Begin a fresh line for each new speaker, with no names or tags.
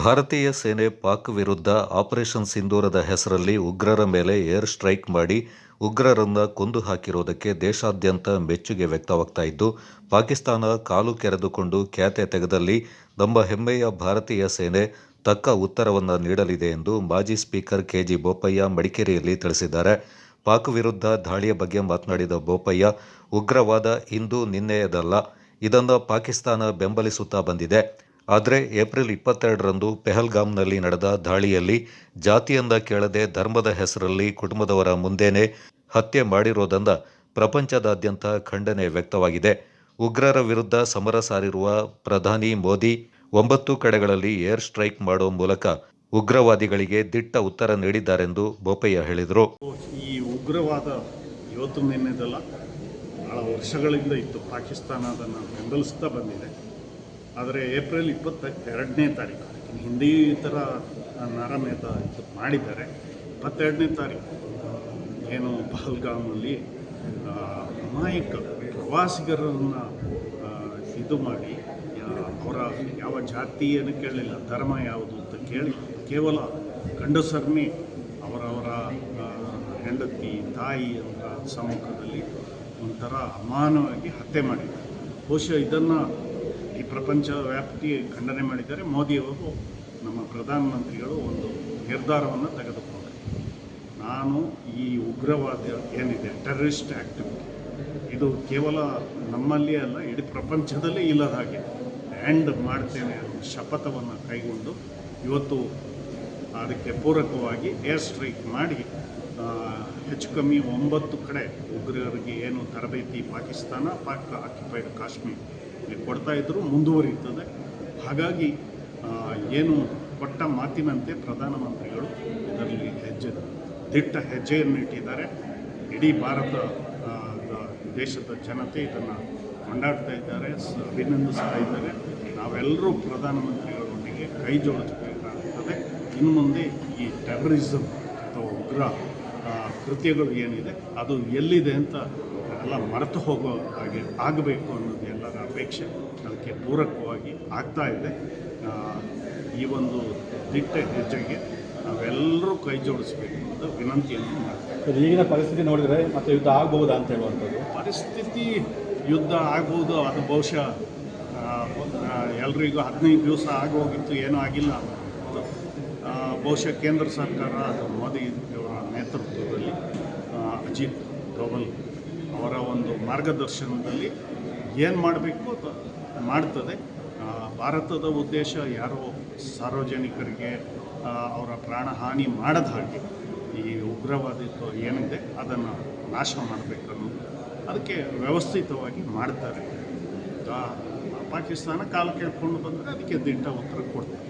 ಭಾರತೀಯ ಸೇನೆ ಪಾಕ್ ವಿರುದ್ಧ ಆಪರೇಷನ್ ಸಿಂಧೂರದ ಹೆಸರಲ್ಲಿ ಉಗ್ರರ ಮೇಲೆ ಏರ್ ಸ್ಟ್ರೈಕ್ ಮಾಡಿ ಉಗ್ರರನ್ನ ಕೊಂದು ಹಾಕಿರೋದಕ್ಕೆ ದೇಶಾದ್ಯಂತ ಮೆಚ್ಚುಗೆ ವ್ಯಕ್ತವಾಗ್ತಾ ಇದ್ದು, ಪಾಕಿಸ್ತಾನ ಕಾಲು ಕೆರೆದುಕೊಂಡು ಖ್ಯಾತೆ ತೆಗೆದಲ್ಲಿ ನಮ್ಮ ಹೆಮ್ಮೆಯ ಭಾರತೀಯ ಸೇನೆ ತಕ್ಕ ಉತ್ತರವನ್ನು ನೀಡಲಿದೆ ಎಂದು ಮಾಜಿ ಸ್ಪೀಕರ್ ಕೆಜಿ ಬೋಪಯ್ಯ ಮಡಿಕೇರಿಯಲ್ಲಿ ತಿಳಿಸಿದ್ದಾರೆ. ಪಾಕ್ ವಿರುದ್ಧ ದಾಳಿಯ ಬಗ್ಗೆ ಮಾತನಾಡಿದ ಬೋಪಯ್ಯ, ಉಗ್ರವಾದ ಇಂದು ನಿನ್ನೆಯದಲ್ಲ, ಇದನ್ನು ಪಾಕಿಸ್ತಾನ ಬೆಂಬಲಿಸುತ್ತಾ ಬಂದಿದೆ. ಆದರೆ ಏಪ್ರಿಲ್ ಇಪ್ಪತ್ತೆರಡರಂದು ಪೆಹಲ್ಗಾಮ್ನಲ್ಲಿ ನಡೆದ ದಾಳಿಯಲ್ಲಿ ಜಾತಿಯಿಂದ ಕೇಳದೆ ಧರ್ಮದ ಹೆಸರಲ್ಲಿ ಕುಟುಂಬದವರ ಮುಂದೆನೇ ಹತ್ಯೆ ಮಾಡಿರೋದಂದ ಪ್ರಪಂಚದಾದ್ಯಂತ ಖಂಡನೆ ವ್ಯಕ್ತವಾಗಿದೆ. ಉಗ್ರರ ವಿರುದ್ಧ ಸಮರ ಸಾರಿರುವ ಪ್ರಧಾನಿ ಮೋದಿ ಒಂಬತ್ತು ಕಡೆಗಳಲ್ಲಿ ಏರ್ ಸ್ಟ್ರೈಕ್ ಮಾಡುವ ಮೂಲಕ ಉಗ್ರವಾದಿಗಳಿಗೆ ದಿಟ್ಟ ಉತ್ತರ ನೀಡಿದ್ದಾರೆಂದು ಬೋಪಯ್ಯ ಹೇಳಿದರು.
ಈ ಉಗ್ರವಾದ ಇವತ್ತು ನಿನ್ನೆದಲ್ಲ ಬಹಳ ವರ್ಷಗಳಿಂದ ಇತ್ತು. ಪಾಕಿಸ್ತಾನ ಅದನ್ನು ಬೆಂಬಲಿಸ್ತಾ ಬಂದಿದೆ. ಆದರೆ ಏಪ್ರಿಲ್ ಇಪ್ಪತ್ತ ಎರಡನೇ ತಾರೀಕು ಹಿಂದಿ ಥರ ನರಮೇಧ ಇದು ಮಾಡಿದ್ದಾರೆ. ಇಪ್ಪತ್ತೆರಡನೇ ತಾರೀಕು, ಏನು ಪಹಲ್ಗಾಮಲ್ಲಿ ಅಮಾಯಕ ಪ್ರವಾಸಿಗರನ್ನು ಇದು ಮಾಡಿ ಅವರ ಯಾವ ಜಾತಿ ಏನು ಕೇಳಲಿಲ್ಲ ಧರ್ಮ ಯಾವುದು ಅಂತ ಕೇಳಿ, ಕೇವಲ ಗಂಡಸರ್ಮಿ ಅವರವರ ಹೆಂಡತಿ, ತಾಯಿ ಅವರ ಸಮ್ಮುಖದಲ್ಲಿ ಒಂಥರ ಅಮಾನವಾಗಿ ಹತ್ಯೆ ಮಾಡಿದ್ದಾರೆ. ಬಹುಶಃ ಇದನ್ನು ಈ ಪ್ರಪಂಚ ವ್ಯಾಪ್ತಿ ಖಂಡನೆ ಮಾಡಿದ್ದಾರೆ. ಮೋದಿಯವರು ನಮ್ಮ ಪ್ರಧಾನಮಂತ್ರಿಗಳು ಒಂದು ನಿರ್ಧಾರವನ್ನು ತೆಗೆದುಕೊಂಡರು. ನಾನು ಈ ಉಗ್ರವಾದ ಏನಿದೆ ಟೆರರಿಸ್ಟ್ ಆ್ಯಕ್ಟಿವಿಟಿ ಇದು ಕೇವಲ ನಮ್ಮಲ್ಲಿ ಅಲ್ಲ, ಇಡೀ ಪ್ರಪಂಚದಲ್ಲೇ ಇಲ್ಲದ ಹಾಗೆ ಆ್ಯಂಡ್ ಮಾಡ್ತೇನೆ ಅನ್ನೋ ಶಪಥವನ್ನು ಕೈಗೊಂಡು ಇವತ್ತು ಅದಕ್ಕೆ ಪೂರಕವಾಗಿ ಏರ್ ಸ್ಟ್ರೈಕ್ ಮಾಡಿ ಹೆಚ್ಚು ಕಮ್ಮಿ ಒಂಬತ್ತು ಕಡೆ ಉಗ್ರರಿಗೆ ಏನು ತರಬೇತಿ ಪಾಕಿಸ್ತಾನ, ಪಾಕ್ ಆಕ್ಯುಪೈಡ್ ಕಾಶ್ಮೀರ್. ಕೊಡ್ತಾ ಇದ್ರು ಮುಂದುವರಿಯುತ್ತದೆ. ಹಾಗಾಗಿ ಏನು ಕೊಟ್ಟ ಮಾತಿನಂತೆ ಪ್ರಧಾನಮಂತ್ರಿಗಳು ಇದರಲ್ಲಿ ಹೆಜ್ಜೆ, ದಿಟ್ಟ ಹೆಜ್ಜೆಯನ್ನು ಇಟ್ಟಿದ್ದಾರೆ. ಇಡೀ ಭಾರತ ದೇಶದ ಜನತೆ ಇದನ್ನು ಕೊಂಡಾಡ್ತಾ ಇದ್ದಾರೆ ಅಭಿನಂದಿಸ್ತಾ ಇದ್ದಾರೆ. ನಾವೆಲ್ಲರೂ ಪ್ರಧಾನಮಂತ್ರಿಗಳೊಂದಿಗೆ ಕೈ ಜೋಡಿಸಬೇಕಾಗುತ್ತದೆ ಇನ್ನು ಮುಂದೆ ಈ ಟೆರರಿಸಮ್ ಅಥವಾ ಉಗ್ರ ಕೃತ್ಯಗಳು ಏನಿದೆ, ಅದು ಎಲ್ಲಿದೆ ಅಂತ ಎಲ್ಲ ಮರೆತು ಹೋಗೋ ಹಾಗೆ ಆಗಬೇಕು ಅನ್ನೋದು ಎಲ್ಲರ ಅಪೇಕ್ಷೆ. ಅದಕ್ಕೆ ಪೂರಕವಾಗಿ ಆಗ್ತಾ ಇದೆ. ಈ ಒಂದು ದಿಟ್ಟ ಹೆಜ್ಜೆಗೆ ನಾವೆಲ್ಲರೂ ಕೈ ಜೋಡಿಸಬೇಕು ಅನ್ನೋದು ವಿನಂತಿಯನ್ನು ಮಾಡ್ತೇವೆ
ಈಗಿನ ಪರಿಸ್ಥಿತಿ ನೋಡಿದರೆ ಮತ್ತೆ ಯುದ್ಧ ಆಗ್ಬೋದಾ ಅಂತ ಹೇಳುವಂಥದ್ದು?
ಪರಿಸ್ಥಿತಿ ಯುದ್ಧ ಆಗ್ಬೋದು ಅದು ಬಹುಶಃ ಎಲ್ರಿಗೂ ಹದಿನೈದು ದಿವಸ ಆಗೋಗಿತ್ತು ಏನೂ ಆಗಿಲ್ಲ. ಬಹುಶಃ ಕೇಂದ್ರ ಸರ್ಕಾರ ಅದು ಮೋದಿ ಅವರ ನೇತೃತ್ವದಲ್ಲಿ ಅಜಿತ್ ಡೋವಲ್ ಅವರ ಒಂದು ಮಾರ್ಗದರ್ಶನದಲ್ಲಿ ಏನು ಮಾಡಬೇಕು ಮಾಡ್ತದೆ? ಭಾರತದ ಉದ್ದೇಶ ಯಾರೋ ಸಾರ್ವಜನಿಕರಿಗೆ ಅವರ ಪ್ರಾಣಹಾನಿ ಮಾಡದ ಹಾಗೆ ಈ ಉಗ್ರವಾದಿತ್ವ ಏನಿದೆ ಅದನ್ನು ನಾಶ ಮಾಡಬೇಕನ್ನು ಅದಕ್ಕೆ ವ್ಯವಸ್ಥಿತವಾಗಿ ಮಾಡ್ತಾರೆ. ಪಾಕಿಸ್ತಾನ ಕಾಲು ಕೇಳ್ಕೊಂಡು ಬಂದರೆ ಅದಕ್ಕೆ ದಿಟ್ಟ ಉತ್ತರ ಕೊಡ್ತಾರೆ.